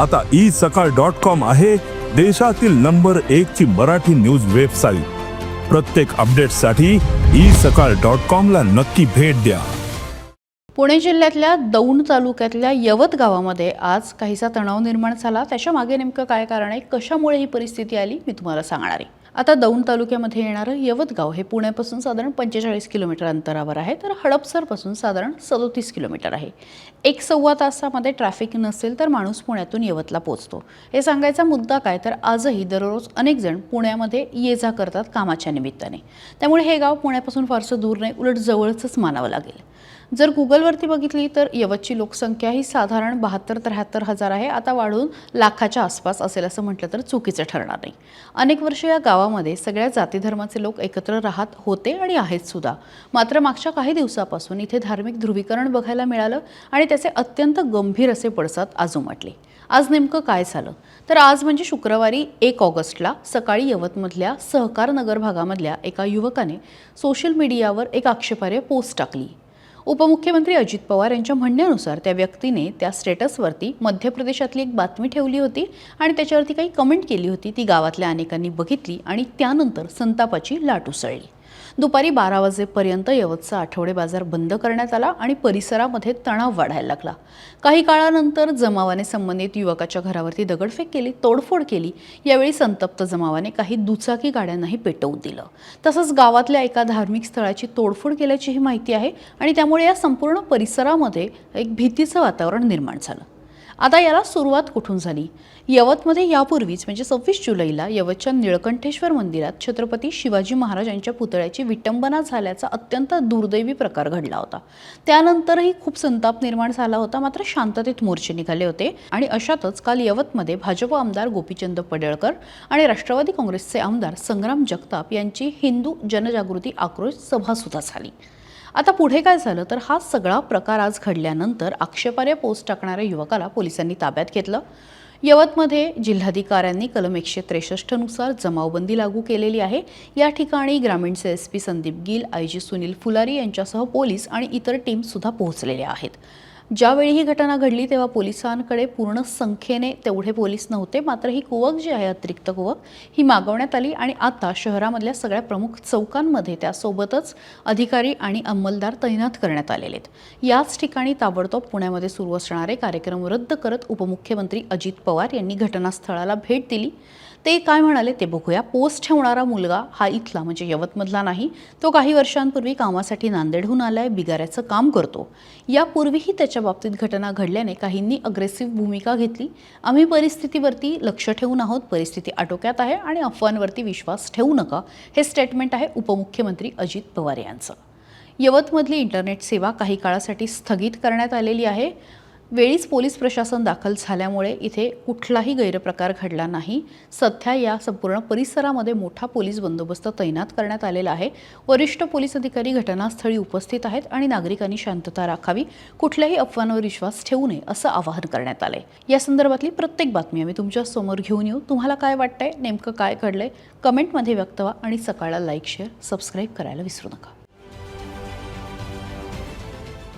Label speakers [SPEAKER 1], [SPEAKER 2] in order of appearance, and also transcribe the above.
[SPEAKER 1] आता ई सकाळ dot com आहे देशातील नंबर एक ची मराठी न्यूज वेबसाईट. प्रत्येक अपडेटसाठी ई सकाळ डॉट कॉम ला नक्की भेट द्या.
[SPEAKER 2] पुणे जिल्ह्यातल्या दौंड तालुक्यातल्या यवत गावामध्ये आज काहीसा तणाव निर्माण झाला. त्याच्यामागे नेमकं काय कारण आहे? कशामुळे ही परिस्थिती आली? मी तुम्हाला सांगणार आहे. आता दौंड तालुक्यामध्ये येणारं यवतगाव हे पुण्यापासून साधारण पंचेचाळीस किलोमीटर अंतरावर आहे तर हडपसरपासून साधारण सदोतीस किलोमीटर आहे. एक सव्वा तासामध्ये ट्रॅफिक नसेल तर माणूस पुण्यातून यवतला पोहोचतो हे सांगायचा मुद्दा काय तर आजही दररोज अनेक जण पुण्यामध्ये ये जा करतात कामाच्या निमित्ताने. त्यामुळे हे गाव पुण्यापासून फारसं दूर नाही उलट जवळचंच मानावं लागेल. जर गुगलवरती बघितली तर यवतची लोकसंख्या ही साधारण बहात्तर त्र्याहत्तर हजार आहे आता वाढून लाखाच्या आसपास असेल असं म्हटलं तर चुकीचं ठरणार नाही. अनेक वर्ष या गावामध्ये सगळ्या जातीधर्माचे लोक एकत्र राहत होते आणि आहेत सुद्धा. मात्र मागच्या काही दिवसापासून इथे धार्मिक ध्रुवीकरण बघायला मिळालं आणि त्याचे अत्यंत गंभीर असे पडसाद आज उमटले आज नेमकं काय झालं? तर आज म्हणजे शुक्रवारी एक ऑगस्टला सकाळी यवतमधल्या सहकार नगर भागामधल्या एका युवकाने सोशल मीडियावर एक आक्षेपार्ह पोस्ट टाकली. उपमुख्यमंत्री अजित पवार यांच्या म्हणण्यानुसार त्या व्यक्तीने त्या स्टेटसवरती मध्य प्रदेशातली एक बातमी ठेवली होती आणि त्याच्यावरती काही कमेंट केली होती. ती गावातल्या अनेकांनी बघितली आणि त्यानंतर संतापाची लाट उसळली. दुपारी बारा वाजेपर्यंत यवतचा आठवडे बाजार बंद करण्यात आला आणि परिसरामध्ये तणाव वाढायला लागला. काही काळानंतर जमावाने संबंधित युवकाच्या घरावरती दगडफेक केली तोडफोड केली. यावेळी संतप्त जमावाने काही दुचाकी गाड्यांनाही पेटवून दिलं. तसंच गावातल्या एका धार्मिक स्थळाची तोडफोड केल्याचीही माहिती आहे आणि त्यामुळे या संपूर्ण परिसरामध्ये एक भीतीचं वातावरण निर्माण झालं. आता याला सुरुवात कुठून झाली? यवतमध्ये यापूर्वीच म्हणजे सव्वीस जुलैला यवतच्या निळकंठेश्वर मंदिरात छत्रपती शिवाजी महाराज यांच्या पुतळ्याची विटंबना झाल्याचा अत्यंत दुर्दैवी प्रकार घडला होता. त्यानंतरही खूप संताप निर्माण झाला होता मात्र शांततेत मोर्चे निघाले होते आणि अशातच काल यवतमध्ये भाजप आमदार गोपीचंद पडळकर आणि राष्ट्रवादी काँग्रेसचे आमदार संग्राम जगताप यांची हिंदू जनजागृती आक्रोश सभासुद्धा झाली. आता पुढे काय झालं? तर हा सगळा प्रकार आज घडल्यानंतर आक्षेपार्ह पोस्ट टाकणाऱ्या युवकाला पोलिसांनी ताब्यात घेतलं. यवतमध्ये जिल्हाधिकाऱ्यांनी कलम एकशे त्रेसष्टनुसार जमावबंदी लागू केलेली आहे. या ठिकाणी ग्रामीणचे S P Sandeep Gill I G Sunil Phulari यांच्यासह पोलीस आणि इतर टीमसुद्धा पोहोचलेल्या आहेत. ज्यावेळी ही घटना घडली तेव्हा पोलिसांकडे पूर्ण संख्येने तेवढे पोलीस नव्हते. मात्र ही कुवक जी आहे अतिरिक्त कुवक ही मागवण्यात आली आणि आता शहरामधल्या सगळ्या प्रमुख चौकांमध्ये त्यासोबतच अधिकारी आणि अंमलदार तैनात करण्यात आलेले आहेत. याच ठिकाणी ताबडतोब पुण्यामध्ये सुरू असणारे कार्यक्रम रद्द करत उपमुख्यमंत्री अजित पवार यांनी घटनास्थळाला भेट दिली. ते काय म्हणाले ते बघूया. पोस्ट ठेवणारा मुलगा हा इथला म्हणजे यवतमधला नाही. तो काही वर्षांपूर्वी कामासाठी नांदेडहून आलाय बिगाऱ्याचं काम करतो. यापूर्वीही त्याच्या बाबतीत घटना घडल्याने काहींनी अग्रेसिव्ह भूमिका घेतली. आम्ही परिस्थितीवरती लक्ष ठेवून आहोत. परिस्थिती आटोक्यात आहे आणि अफवांवरती विश्वास ठेवू नका. हे स्टेटमेंट आहे उपमुख्यमंत्री अजित पवार यांचं. यवतमधली इंटरनेट सेवा काही काळासाठी स्थगित करण्यात आलेली आहे. वेळीच पोलीस प्रशासन दाखल झाल्यामुळे इथे कुठलाही गैरप्रकार घडला नाही. सध्या या संपूर्ण परिसरामध्ये मोठा पोलीस बंदोबस्त तैनात करण्यात आलेला आहे. वरिष्ठ पोलीस अधिकारी घटनास्थळी उपस्थित आहेत आणि नागरिकांनी शांतता राखावी कुठल्याही अफवांवर विश्वास ठेवू नये असं आवाहन करण्यात आलंय. या संदर्भातली प्रत्येक बातमी आम्ही तुमच्यासमोर घेऊन येऊ. तुम्हाला काय वाटतंय नेमकं काय घडलंय कमेंटमध्ये व्यक्त व्हा आणि सकाळला लाईक शेअर सबस्क्राईब करायला विसरू नका.